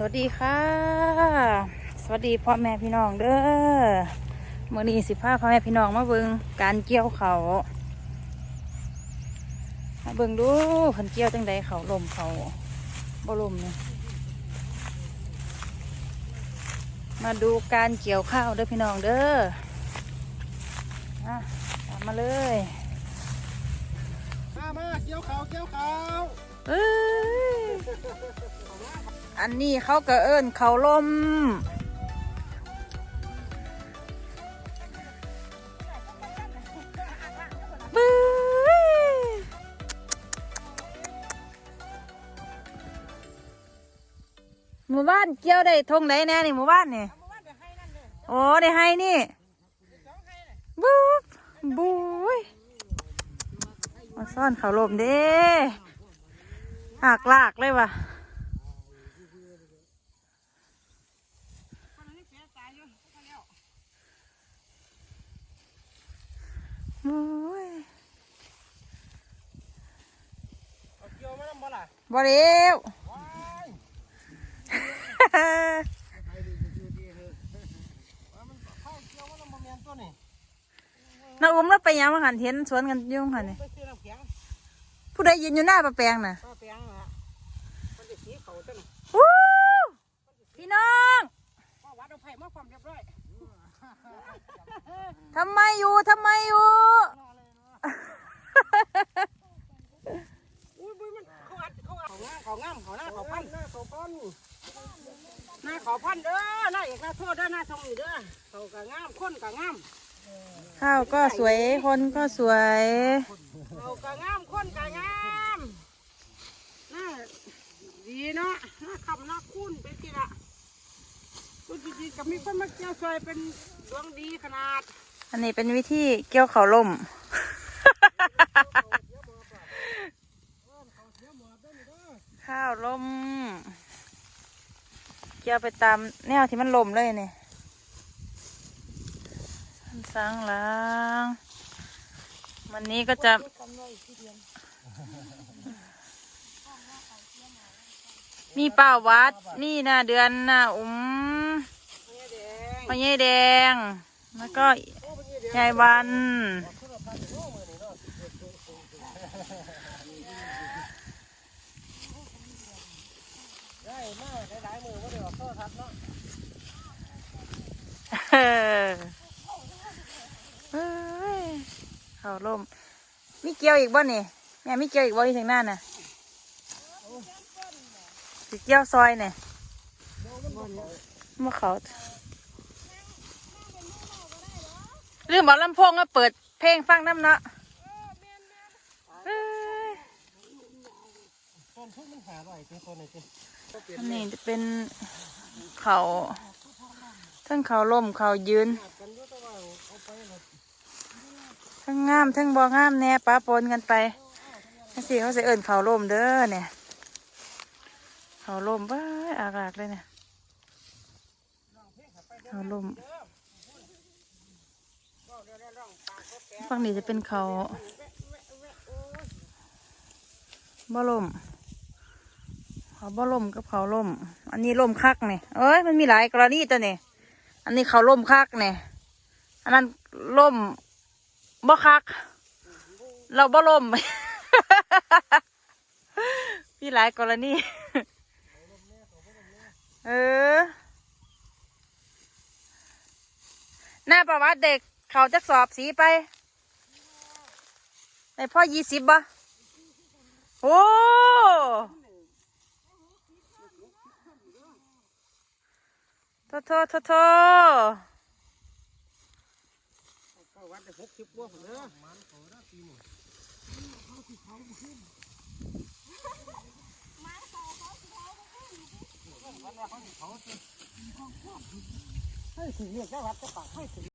สวัสดีค่ะ สวัสดีพ่อแม่พี่น้องเด้อมื่อนี้สิพาพ่อแม่พี่น้องมาเบิงการเกี่ยวเขามาเบิงดูเพันเกี่ยวจังใดเขาลมเขาบ่ลมเนี่ยมาดูการเกี่ยวข้าวเด้อพี่น้องเด้ออะมาเลย มามาเกี่ยวเขาเกี่ยวเขา เอ้ยอันนี้เขาก็เอิ้นเขาลมบึ้ยหมู่บ้านเกี่ยวได้ทงไหนแน่นี่หมู่บ้านนี่โอ้ได้ให้นี่บู๊บบู๊ยมาซ่อนเขาลมเด้ หักลากเลยว่ะโอ้ยเอาเกี่ยวมาทำบ่ล่ะบ่เร็วว้ายว่ามันเข้าเกี่ยวมาทำบ่แม่นตัวนี่น้าอุ้มแล้วไปยังมาหันเห็นสวนกันอยุ่งหันนี่ไปซื้อน้ำแข็งผู้ใดยืนอยู่หน้าปลาแปลงน่ะป้าแปงนะมันจะสีเขาต้น วู้พี่น้องว่าวัดเอาไผ่มาความเรียบร้อยทำไมอยู่ทำไมอยู่ อุ้ยบุ้ยมันเขาอัดเขาอัดเขางามเขางามเขาหน้าเขาพันหน้าเขาพันหน้าเขาพันเด้อหน้าเอกหน้าโทษเด้อหน้าทองนี่เด้อเขาก็งามคนก็งามข้าวก็สวยคนก็สวยเขาก็งามคนก็งามน่า ดีเนาะน่าคำน่าคุ้นเป็นทีละพูดจริงๆกับมีคนมาเกี่ยวซอยเป็นดวงดีขนาด อันนี้เป็นวิธีเกี่ยวเขาวล่ม ข้าวล่ม เกี่ยวไปตามแนวที่มันล่มเลยเนี่ยสันสังหลังวันนี้ก็จะ มีเป้าวัด นี่นะเดือนนะอุ้มเนี่ยแดงพ่อใหญ่แดง แล้วก็ยายวันเดี๋ยวโทษทัดเนาะเออเอ้ยเขาล่ม มีเกี่ยวอีกบ่นี่แม่มีเกี่ยวอีกบ่ที่ถึงหน้าน่ะ สิเกี่ยวซอยเนี่ยมาเขาลืมบอกลำโพงมาเปิดเพลงฟังน้ำเนาะอันนี้จะเป็นเขาทั้งเขาล่มเขายืน ทั้งงามทั้งบ่งามแน่ปะปนกันไปจังสิเขาจะเอิ่นเขาล่มเด้อเนี่ย เขาลมบ้าอากากเลยเนี่ยเขาลมฝั่งนี้จะเป็นเขาบ่ล่มเขาบ่ล่มกับเขาลม อันนี้ล่มคักเนี่ยเอ้ยมันมีหลายกรณีตัวเนี่ยอันนี้เขาลมคักเนี่ยอันนั้นล่มบ่คัก เราบ่ล่มมีหลายกรณี เออ หน้าประวัติเด็กเขาจะสอบสีไปในพ่อยี่สิบบ่โอ้โทษโทษโทโทวัดได้หกสิบกว่าผมเด้อมันเขาได้ปีหนึ่ ให้ถึงเรียกได้วัดจะปากให้ถึง